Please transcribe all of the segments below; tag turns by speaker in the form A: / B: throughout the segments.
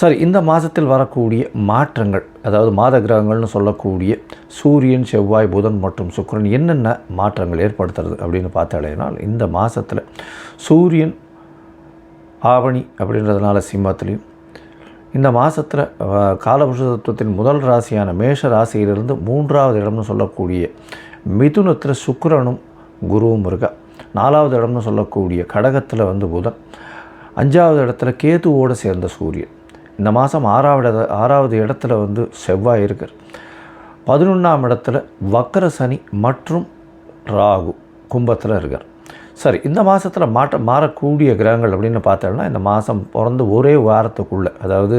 A: சரி இந்த மாதத்தில் வரக்கூடிய மாற்றங்கள் அதாவது மாத கிரகங்கள்னு சொல்லக்கூடிய சூரியன் செவ்வாய் புதன் மற்றும் சுக்கரன் என்னென்ன மாற்றங்கள் ஏற்படுத்துறது அப்படின்னு பார்த்தாலேனால் இந்த மாதத்தில் சூரியன் ஆவணி அப்படின்றதுனால சிம்மத்துலேயும் இந்த மாதத்தில் காலபுருஷ தத்துவத்தின் முதல் ராசியான மேஷ ராசியிலிருந்து மூன்றாவது இடம்னு சொல்லக்கூடிய மிதுனத்தில் சுக்கரனும் குருவும் இருக்கா. நாலாவது இடம்னு சொல்லக்கூடிய கடகத்தில் வந்து புதன். அஞ்சாவது இடத்துல கேதுவோடு சேர்ந்த சூரியன். இந்த மாதம் ஆறாவது ஆறாவது இடத்துல வந்து செவ்வாய் இருக்கார். பதினொன்றாம் இடத்துல வக்கர சனி மற்றும் ராகு கும்பத்தில் இருக்கார். சரி இந்த மாதத்தில் மாற்ற மாறக்கூடிய கிரகங்கள் அப்படின்னு பார்த்தோம்னா இந்த மாதம் பிறந்து ஒரே வாரத்துக்குள்ளே அதாவது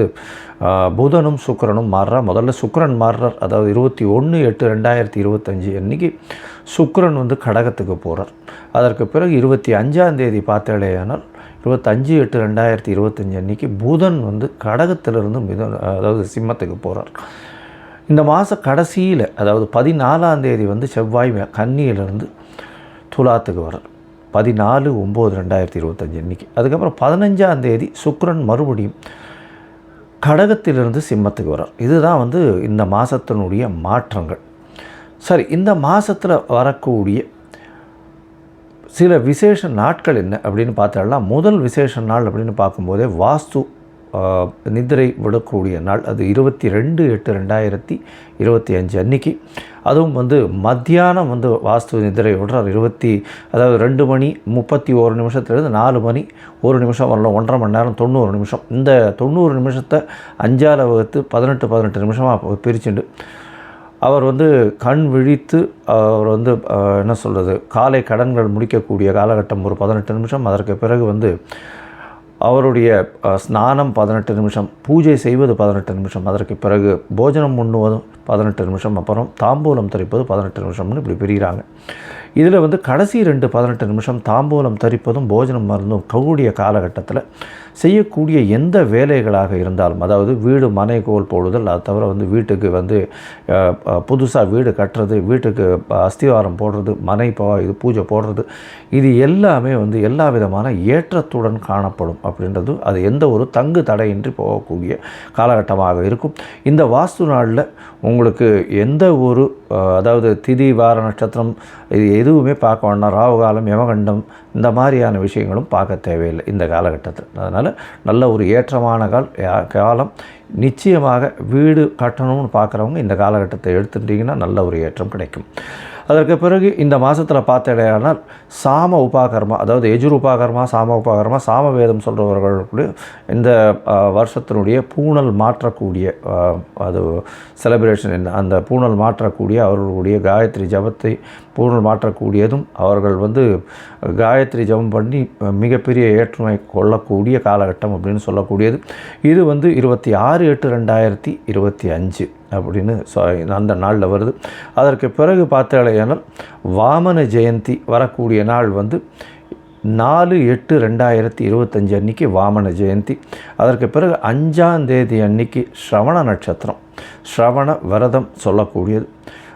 A: புதனும் சுக்கரனும் மாறுறா. முதல்ல சுக்கரன் மாறுறார். அதாவது இருபத்தி ஒன்று எட்டு ரெண்டாயிரத்தி இருபத்தஞ்சி அன்றைக்கி சுக்கரன் வந்து கடகத்துக்கு போகிறார் அதற்கு பிறகு இருபத்தி அஞ்சாம் தேதி இருபத்தஞ்சு எட்டு ரெண்டாயிரத்தி இருபத்தஞ்சி அன்றைக்கி புதன் வந்து கடகத்திலிருந்து மிதன் அதாவது சிம்மத்துக்கு போகிறார் இந்த மாத கடைசியில் அதாவது பதினாலாம் தேதி வந்து செவ்வாய் மே- கன்னியிலிருந்து துலாத்துக்கு வர்றார். பதினாலு ஒம்பது ரெண்டாயிரத்தி இருபத்தஞ்சி அன்றைக்கி அதுக்கப்புறம் பதினஞ்சாம் தேதி சுக்ரன் மறுபடியும் கடகத்திலிருந்து சிம்மத்துக்கு வரார் இதுதான் வந்து இந்த மாதத்தினுடைய மாற்றங்கள். சரி இந்த மாதத்தில் வரக்கூடிய சில விசேஷ நாட்கள் என்ன அப்படின்னு பார்த்தாலாம் முதல் விசேஷ நாள் அப்படின்னு பார்க்கும்போதே வாஸ்து நிதிரை விடக்கூடிய நாள். அது இருபத்தி ரெண்டு எட்டு ரெண்டாயிரத்தி இருபத்தி அஞ்சு அன்னைக்கு. அதுவும் வந்து மத்தியானம் வந்து வாஸ்து நிதிரை விடுறார். இருபத்தி அதாவது ரெண்டு மணி முப்பத்தி ஒரு நிமிஷத்துலேருந்து நாலு மணி ஒரு நிமிஷம் வரலாம் ஒன்றரை மணி நேரம் தொண்ணூறு நிமிஷம். இந்த தொண்ணூறு நிமிஷத்தை அஞ்சால வகுத்து பதினெட்டு பதினெட்டு நிமிஷமாக பிரிச்சுண்டு. அவர் வந்து கண் விழித்து அவர் வந்து என்ன சொல்கிறது காலை கடன்கள் முடிக்கக்கூடிய காலகட்டம் ஒரு பதினெட்டு நிமிஷம். அதற்கு பிறகு வந்து அவருடைய ஸ்நானம் பதினெட்டு நிமிஷம் பூஜை செய்வது பதினெட்டு நிமிஷம். அதற்கு பிறகு போஜனம் உண்ணுவதும் பதினெட்டு நிமிஷம். அப்புறம் தாம்பூலம் தரிப்பது பதினெட்டு நிமிஷம்னு இப்படி பிரிகிறாங்க. இதில் வந்து கடைசி ரெண்டு பதினெட்டு நிமிஷம் தாம்பூலம் தரிப்பதும் போஜனம் மருந்தும் கூடிய காலகட்டத்தில் செய்யக்கூடிய எந்த வேலைகளாக இருந்தாலும் அதாவது வீடு மனை கோல் போடுதல் அது தவிர வந்து வீட்டுக்கு வந்து புதுசாக வீடு கட்டுறது வீட்டுக்கு அஸ்திவாரம் போடுறது மனை போ இது பூஜை போடுறது இது எல்லாமே வந்து எல்லா விதமான ஏற்றத்துடன் காணப்படும் அப்படின்றது அது எந்த ஒரு தங்கு தடையின்றி போகக்கூடிய காலகட்டமாக இருக்கும். இந்த வாஸ்து நாளில் உங்களுக்கு எந்த ஒரு அதாவது திதி வார நட்சத்திரம் இது எதுவுமே பார்க்க வேண்டாம். ராகுகாலம் யமகண்டம் இந்த மாதிரியான விஷயங்களும் பார்க்க தேவையில்லை இந்த காலகட்டத்தில். அதனால் நல்ல ஒரு ஏற்றமான கால் யா- காலம். நிச்சயமாக வீடு கட்டணும்னு பார்க்குறவங்க இந்த காலகட்டத்தை எடுத்துட்டிங்கன்னா நல்ல ஒரு ஏற்றம் கிடைக்கும். அதற்கு பிறகு இந்த மாதத்தில் பார்த்தடையானால் சாம உபாகர்மா அதாவது எஜுர் உபாகர்மா சாம உபாகர்மா சாம வேதம் சொல்கிறவர்களுடைய இந்த வருஷத்தினுடைய பூணல் மாற்றக்கூடிய அது செலிப்ரேஷன் என்ன அந்த பூணல் மாற்றக்கூடிய அவர்களுடைய காயத்ரி ஜபத்தை பூணல் மாற்றக்கூடியதும் அவர்கள் வந்து காயத்ரி ஜபம் பண்ணி மிகப்பெரிய ஏற்றுமை கொள்ளக்கூடிய காலகட்டம் அப்படின்னு சொல்லக்கூடியது. இது வந்து இருபத்தி ஆறு எட்டு ரெண்டாயிரத்தி இருபத்தி அஞ்சு அப்படின்னு சொ- அந்த நாளில் வருது. அதற்கு பிறகு பார்த்தாலேயானால் வாமன ஜெயந்தி வரக்கூடிய நாள் வந்து நாலு எட்டு ரெண்டாயிரத்தி இருபத்தஞ்சு அன்னைக்கு வாமன ஜெயந்தி. அதற்கு பிறகு அஞ்சாந்தேதி அன்னைக்கு ஸ்ரவண நட்சத்திரம். ஸ்ரவண விரதம் சொல்லக்கூடியது.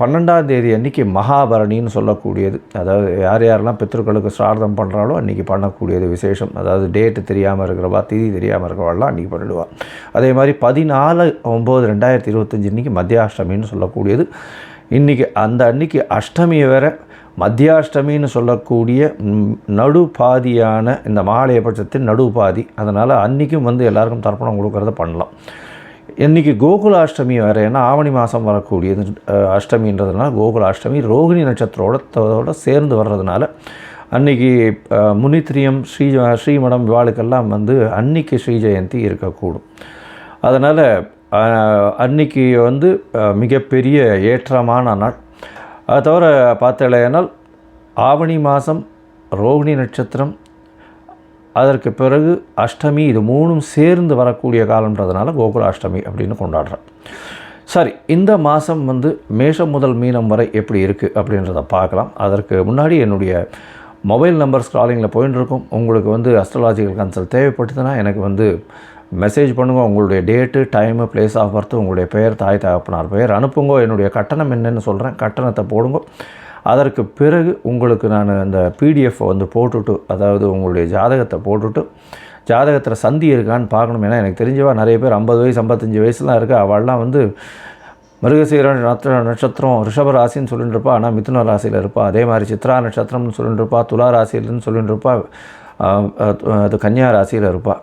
A: பன்னெண்டாம் தேதி அன்றைக்கி மகாபரணின்னு சொல்லக்கூடியது. அதாவது யார் யாரெல்லாம் பித்ருக்களுக்கு சிரார்த்தம் பண்ணுறாலோ அன்றைக்கி பண்ணக்கூடியது விசேஷம். அதாவது டேட்டு தெரியாமல் இருக்கிறவா திதி தெரியாமல் இருக்கிறவாள்லாம் அன்றைக்கி பண்ணிடுவா. அதே மாதிரி பதினாலு ஒம்பது ரெண்டாயிரத்தி இருபத்தஞ்சி அன்றைக்கி மத்தியாஷ்டமின்னு சொல்லக்கூடியது. இன்றைக்கி அந்த அன்னைக்கு அஷ்டமியை வேற. மத்தியாஷ்டமின்னு சொல்லக்கூடிய நடுபாதியான இந்த மாலையபட்சத்தின் நடுபாதி. அதனால் அன்றைக்கும் வந்து எல்லாருக்கும் தர்ப்பணம் கொடுக்கறத பண்ணலாம். இன்றைக்கி கோகுலாஷ்டமி வேறு ஏன்னா ஆவணி மாதம் வரக்கூடியது அஷ்டமின்றதுனால கோகுல அஷ்டமி ரோகிணி நட்சத்திரத்தோட சேர்ந்து வர்றதுனால அன்றைக்கி முனித்திரியம் ஸ்ரீ ஸ்ரீமடம் இவாளுக்கெல்லாம் வந்து அன்னைக்கு ஸ்ரீ ஜெயந்தி இருக்கக்கூடும். அதனால் அன்னைக்கு வந்து மிகப்பெரிய ஏற்றமான நாள். அது தவிர பார்த்தலையானால் ஆவணி மாதம் ரோகிணி நட்சத்திரம் அதற்கு பிறகு அஷ்டமி இது மூணும் சேர்ந்து வரக்கூடிய காலம்ன்றதுனால கோகுல அஷ்டமி அப்படின்னு கொண்டாடுறேன். சரி இந்த மாதம் வந்து மேஷம் முதல் மீனம் வரை எப்படி இருக்குது அப்படின்றத பார்க்கலாம். அதற்கு முன்னாடி என்னுடைய மொபைல் நம்பர் ஸ்க்ராலிங்கில் போயின்னு இருக்கும் உங்களுக்கு வந்து அஸ்ட்ராலாஜிக்கல் கன்சல்ட் தேவைப்பட்டதுன்னா எனக்கு வந்து மெசேஜ் பண்ணுங்கள் உங்களுடைய date time place of birth உங்களுடைய பெயர் தாய் தகப்பனார் பெயர் அனுப்புங்க. என்னுடைய கட்டணம் என்னென்னு சொல்கிறேன் கட்டணத்தை போடுங்க. அதற்கு பிறகு உங்களுக்கு நான் அந்த பிடிஎஃப் வந்து போட்டுட்டு அதாவது உங்களுடைய ஜாதகத்தை போட்டுட்டு ஜாதகத்தில் சந்தி இருக்கான்னு பார்க்கணும். ஏன்னா எனக்கு தெரிஞ்சவா நிறைய பேர் ஐம்பது வயசு ஐம்பத்தஞ்சு வயசுலாம் இருக்கா. அவள்லாம் வந்து மிருகசீர நட்ச நட்சத்திரம் ரிஷப ராசின்னு சொல்லிட்டு இருப்பா. ஆனால் மிதுன ராசியில் இருப்பா. அதே மாதிரி சித்ரா நட்சத்திரம்னு சொல்லிட்டு இருப்பா. துலா ராசியிலன்னு சொல்லிட்டு இருப்பா. அது கன்னியா ராசியில் இருப்பாள்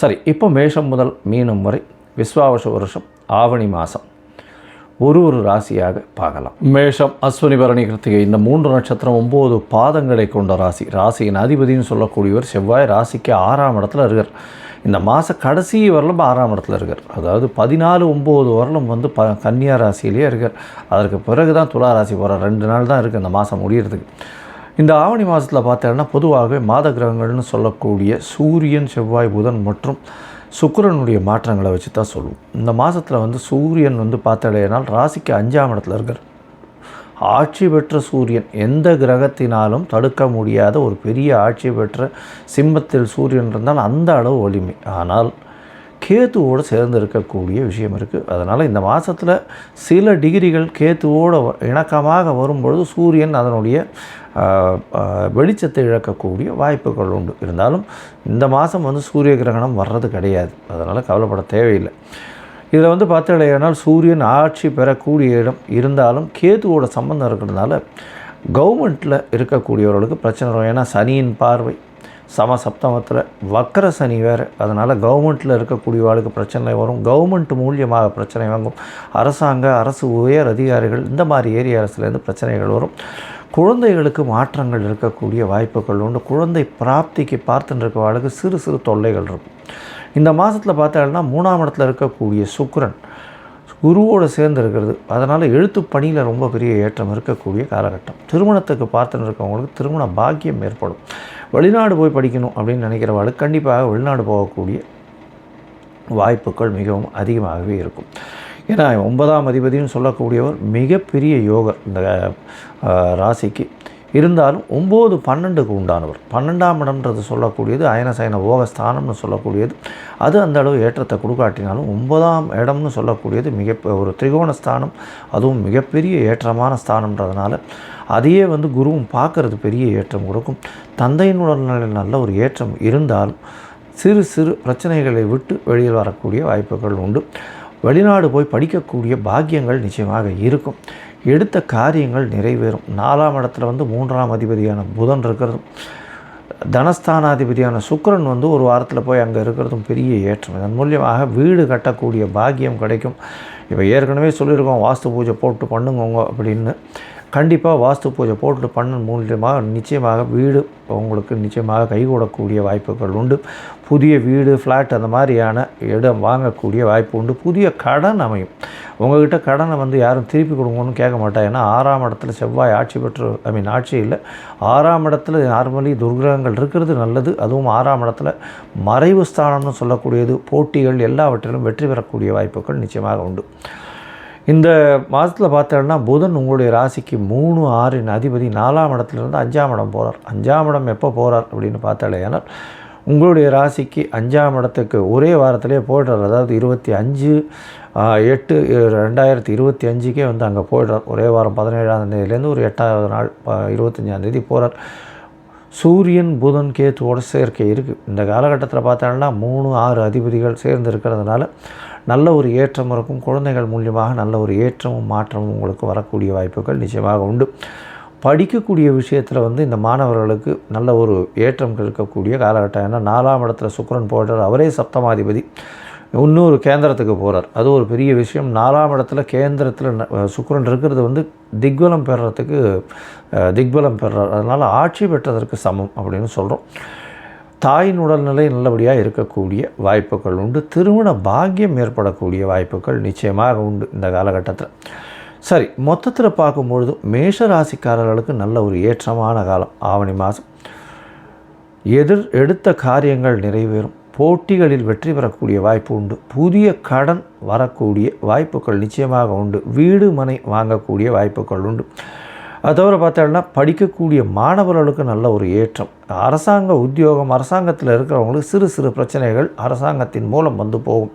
A: சரி இப்போ மேஷம் முதல் மீனம் வரை விஸ்வாவச வருஷம் ஆவணி மாதம் ஒரு ஒரு ராசியாக பார்க்கலாம். மேஷம் அஸ்வினி பரணி கிருத்திகை இந்த மூன்று நட்சத்திரம் ஒம்பது பாதங்களை கொண்ட ராசி. ராசியின் அதிபதினு சொல்லக்கூடியவர் செவ்வாய் ராசிக்கு ஆறாம் இடத்துல இருக்கார். இந்த மாத கடைசி வரலும் ஆறாம் இடத்துல இருக்கார். அதாவது பதினாலு ஒம்பது வரலும் வந்து ப கன்னியா ராசியிலேயே இருக்கார். அதற்கு பிறகு தான் துலா ராசி போகிற ரெண்டு நாள் தான் இருக்குது இந்த மாதம் முடியறதுக்கு. இந்த ஆவணி மாதத்தில் பார்த்தேன்னா பொதுவாகவே மாத கிரகங்கள்னு சொல்லக்கூடிய சூரியன் செவ்வாய் புதன் மற்றும் சுக்கரனுடைய மாற்றங்களை வச்சு தான் சொல்லுவோம். இந்த மாதத்தில் வந்து சூரியன் வந்து பார்த்தடையினால் ராசிக்கு அஞ்சாம் இடத்துல இருக்கார். ஆட்சி பெற்ற சூரியன் எந்த கிரகத்தினாலும் தடுக்க முடியாத ஒரு பெரிய ஆட்சி பெற்ற சிம்மத்தில் சூரியன் இருந்தால் அந்த அளவு வலிமை. ஆனால் கேத்துவோடு சேர்ந்து இருக்கக்கூடிய விஷயம் இருக்குது அதனால் இந்த மாதத்தில் சில டிகிரிகள் கேத்துவோடு வ- இணக்கமாக வரும்பொழுது சூரியன் அதனுடைய வெளிச்சத்தை இழக்கக்கூடிய வாய்ப்புகள் உண்டு. இருந்தாலும் இந்த மாதம் வந்து சூரிய கிரகணம் வர்றது கிடையாது. அதனால் கவலைப்பட தேவையில்லை. இதில் வந்து பார்த்தீங்கன்னா சூரியன் ஆட்சி பெறக்கூடிய இடம் இருந்தாலும் கேதுவோட சம்பந்தம் இருக்கிறதுனால கவர்மெண்ட்டில் இருக்கக்கூடியவர்களுக்கு பிரச்சனை வரும். ஏன்னா சனியின் பார்வை சம சப்தமத்தில் வக்கர சனி வேறு. அதனால் கவர்மெண்ட்டில் இருக்கக்கூடியவாளுக்கு பிரச்சனை வரும். கவர்மெண்ட் மூலியமாக பிரச்சனை வாங்கும். அரசாங்க அரசு உயர் அதிகாரிகள் இந்த மாதிரி ஏரியாஸ்லேருந்து பிரச்சனைகள் வரும். குழந்தைகளுக்கு மாற்றங்கள் இருக்கக்கூடிய வாய்ப்புகள் உண்டு. குழந்தை பிராப்திக்கு பார்த்துட்டு இருக்கவாளுக்கு சிறு சிறு தொல்லைகள் இருக்கும். இந்த மாதத்தில் பார்த்தாங்கன்னா மூணாம் இடத்துல இருக்கக்கூடிய சுக்கரன் குருவோடு சேர்ந்து இருக்கிறது அதனால் எழுத்து பணியில் ரொம்ப பெரிய ஏற்றம் இருக்கக்கூடிய காலகட்டம். திருமணத்துக்கு பார்த்துன்னு இருக்கவங்களுக்கு திருமண பாக்கியம் ஏற்படும். வெளிநாடு போய் படிக்கணும் அப்படின்னு நினைக்கிறவாளுக்கு கண்டிப்பாக வெளிநாடு போகக்கூடிய வாய்ப்புகள் மிகவும் அதிகமாகவே இருக்கும். ஏன்னா ஒன்பதாம் அதிபதினு சொல்லக்கூடியவர் மிகப்பெரிய யோகர் இந்த ராசிக்கு. இருந்தாலும் ஒம்பது பன்னெண்டுக்கு உண்டானவர். பன்னெண்டாம் இடம்ன்றது சொல்லக்கூடியது அயனசயன ஓகஸ்தானம்னு சொல்லக்கூடியது. அது அந்த அளவு ஏற்றத்தை கொடுக்காட்டினாலும் ஒன்பதாம் இடம்னு சொல்லக்கூடியது மிக ஒரு திரிகோண ஸ்தானம். அதுவும் மிகப்பெரிய ஏற்றமான ஸ்தானம்ன்றதுனால அதையே வந்து குருவும் பார்க்கறது பெரிய ஏற்றம் கொடுக்கும். தந்தையின் உடல்நிலையில் நல்ல ஒரு ஏற்றம் இருந்தாலும் சிறு சிறு பிரச்சனைகளை விட்டு வெளியில் வரக்கூடிய வாய்ப்புகள் உண்டு. வெளிநாடு போய் படிக்கக்கூடிய பாக்கியங்கள் நிச்சயமாக இருக்கும். எடுத்த காரியங்கள் நிறைவேறும். நாலாம் இடத்துல வந்து மூன்றாம் அதிபதியான புதன் இருக்கிறதும் தனஸ்தானாதிபதியான சுக்கிரன் வந்து ஒரு வாரத்தில் போய் அங்கே இருக்கிறதும் பெரிய ஏற்றம். இதன் மூலியமாக வீடு கட்டக்கூடிய பாக்கியம் கிடைக்கும். இப்போ ஏற்கனவே சொல்லியிருக்கோம் வாஸ்து பூஜை போட்டு பண்ணுங்கோங்க அப்படின்னு. கண்டிப்பாக வாஸ்து பூஜை போட்டு பண்ண மூலியமாக நிச்சயமாக வீடு உங்களுக்கு நிச்சயமாக கைகூடக்கூடிய வாய்ப்புகள் உண்டு. புதிய வீடு ஃப்ளாட் அந்த மாதிரியான இடம் வாங்கக்கூடிய வாய்ப்பு உண்டு. புதிய கடன் அமையும். உங்கள்கிட்ட கடனை வந்து யாரும் திருப்பி கொடுங்கன்னு கேட்க மாட்டா ஏன்னா ஆறாம் இடத்துல செவ்வாய் ஆட்சி பெற்று ஐ மீன் ஆட்சி இல்லை. ஆறாம் இடத்துல நார்மலி துர்கிரகங்கள் இருக்கிறது நல்லது. அதுவும் ஆறாம் இடத்துல மறைவு ஸ்தானம்னு சொல்லக்கூடியது. போட்டிகள் எல்லாவற்றிலும் வெற்றி பெறக்கூடிய வாய்ப்புகள் நிச்சயமாக உண்டு. இந்த மாதத்தில் பார்த்தோன்னா புதன் உங்களுடைய ராசிக்கு மூணு ஆறின் அதிபதி நாலாம் இடத்துலேருந்து அஞ்சாம் இடம் போகிறார் அஞ்சாம் இடம் எப்போ போகிறார் அப்படின்னு பார்த்தாலேயானால் உங்களுடைய ராசிக்கு அஞ்சாம் இடத்துக்கு ஒரே வாரத்திலே போய்டுறார். அதாவது இருபத்தி அஞ்சு எட்டு ரெண்டாயிரத்தி இருபத்தி அஞ்சுக்கே வந்து அங்கே போய்டுறார். ஒரே வாரம் பதினேழாம் தேதியிலேருந்து ஒரு எட்டாவது நாள் இருபத்தஞ்சாம் தேதி போகிறார் சூரியன் புதன் கேத்துவோட சேர்க்கை இருக்குது இந்த காலகட்டத்தில் பார்த்தோன்னா மூணு ஆறு அதிபதிகள் சேர்ந்து இருக்கிறதுனால நல்ல ஒரு ஏற்றம் இருக்கும். குழந்தைகள் மூலியமாக நல்ல ஒரு ஏற்றமும் மாற்றமும் உங்களுக்கு வரக்கூடிய வாய்ப்புகள் நிச்சயமாக உண்டு. படிக்கக்கூடிய விஷயத்தில் வந்து இந்த மாணவர்களுக்கு நல்ல ஒரு ஏற்றம் இருக்கக்கூடிய காலகட்டம். ஏன்னா நாலாம் இடத்துல சுக்கரன் போடுறார் அவரே சப்தமாதிபதி. இன்னொரு கேந்திரத்துக்கு போகிறார் அது ஒரு பெரிய விஷயம். நாலாம் இடத்துல கேந்திரத்தில் சுக்கரன் இருக்கிறது வந்து திக்பலம் பெறுறதுக்கு திக்பலம் பெறுறார் அதனால் ஆட்சி பெற்றதற்கு சமம் அப்படின்னு சொல்கிறோம் தாயின் உடல்நிலை நல்லபடியாக இருக்கக்கூடிய வாய்ப்புகள் உண்டு. திருமண பாக்கியம் ஏற்படக்கூடிய வாய்ப்புகள் நிச்சயமாக உண்டு இந்த காலகட்டத்தில். சரி மொத்தத்தில் பார்க்கும்பொழுது மேஷ ராசிக்காரர்களுக்கு நல்ல ஒரு ஏற்றமான காலம் ஆவணி மாதம். எதிர் எடுத்த காரியங்கள் நிறைவேறும். போட்டிகளில் வெற்றி பெறக்கூடிய வாய்ப்பு உண்டு. புதிய கடன் வரக்கூடிய வாய்ப்புகள் நிச்சயமாக உண்டு. வீடு மனை வாங்கக்கூடிய வாய்ப்புகள் உண்டு. அது தவிர பார்த்தோம்னா படிக்கக்கூடிய மாணவர்களுக்கு நல்ல ஒரு ஏற்றம். அரசாங்க உத்தியோகம் அரசாங்கத்தில் இருக்கிறவங்களுக்கு சிறு சிறு பிரச்சனைகள் அரசாங்கத்தின் மூலம் வந்து போகும்.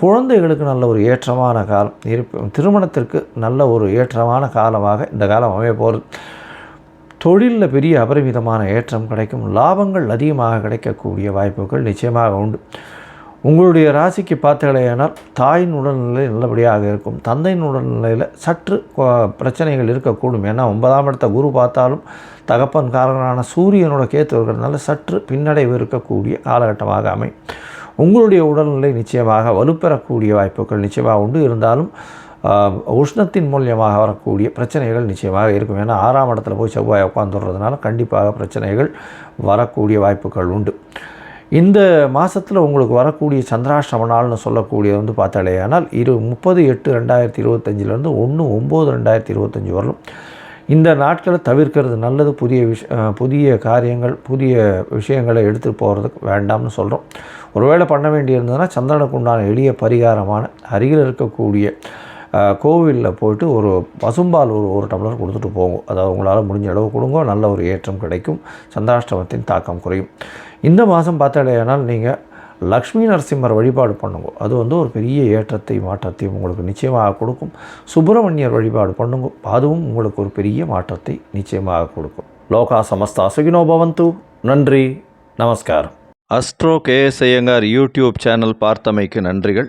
A: குழந்தைகளுக்கு நல்ல ஒரு ஏற்றமான காலம். இருப்பு திருமணத்திற்கு நல்ல ஒரு ஏற்றமான காலமாக இந்த காலம் அமைய போகிறது தொழிலில் பெரிய அபரிமிதமான ஏற்றம் கிடைக்கும். லாபங்கள் அதிகமாக கிடைக்கக்கூடிய வாய்ப்புகள் நிச்சயமாக உண்டு. உங்களுடைய ராசிக்கு பார்த்தீங்களேனால் தாயின் உடல்நிலை நல்லபடியாக இருக்கும். தந்தையின் உடல்நிலையில் சற்று பிரச்சனைகள் இருக்கக்கூடும். ஏன்னா ஒன்பதாம் இடத்த குரு பார்த்தாலும் தகப்பன் காரகனான சூரியனோட கேத்து இருக்கிறதுனால சற்று பின்னடைவு இருக்கக்கூடிய காலகட்டமாக அமை உங்களுடைய உடல்நிலை நிச்சயமாக வலுப்பெறக்கூடிய வாய்ப்புகள் நிச்சயமாக உண்டு. இருந்தாலும் உஷ்ணத்தின் மூலியமாக வரக்கூடிய பிரச்சனைகள் நிச்சயமாக இருக்கும். ஏன்னா ஆறாம் இடத்துல போய் செவ்வாய் உட்காந்துடுறதுனால கண்டிப்பாக பிரச்சனைகள் வரக்கூடிய வாய்ப்புகள் உண்டு. இந்த மாதத்தில் உங்களுக்கு வரக்கூடிய சந்திராஷ்டம நாள்னு சொல்லக்கூடியது வந்து பார்த்தாலே ஆனால் இரு முப்பது எட்டு ரெண்டாயிரத்தி இருபத்தஞ்சிலேருந்து ஒன்று ஒம்பது ரெண்டாயிரத்தி இருபத்தஞ்சி வரலும் இந்த நாட்களை தவிர்க்கிறது நல்லது. புதிய விஷ புதிய காரியங்கள் புதிய விஷயங்களை எடுத்துகிட்டு போகிறதுக்கு வேண்டாம்னு சொல்கிறோம் ஒருவேளை பண்ண வேண்டியிருந்ததுன்னா சந்திரனுக்கு உண்டான எளிய பரிகாரமான அருகில் இருக்கக்கூடிய கோவிலில் போயிட்டு ஒரு பசும்பால் ஒரு ஒரு டம்ளர் கொடுத்துட்டு போகும் அதாவது உங்களால் முடிஞ்ச அளவு கொடுங்க நல்ல ஒரு ஏற்றம் கிடைக்கும் சந்திராஷ்டமத்தின் தாக்கம் குறையும். இந்த மாதம் பார்த்தாலேயானால் நீங்கள் லக்ஷ்மி நரசிம்மர் வழிபாடு பண்ணுங்க. அது வந்து ஒரு பெரிய ஏற்றத்தை மாற்றத்தையும் உங்களுக்கு நிச்சயமாக கொடுக்கும். சுப்பிரமணியர் வழிபாடு பண்ணுங்க. அதுவும் உங்களுக்கு ஒரு பெரிய மாற்றத்தை நிச்சயமாக கொடுக்கும். லோகா சமஸ்தா சுகினோ பவந்து. நன்றி. நமஸ்காரம். Astro K S Iyengar YouTube channel பார்த்தமைக்கு நன்றிகள்.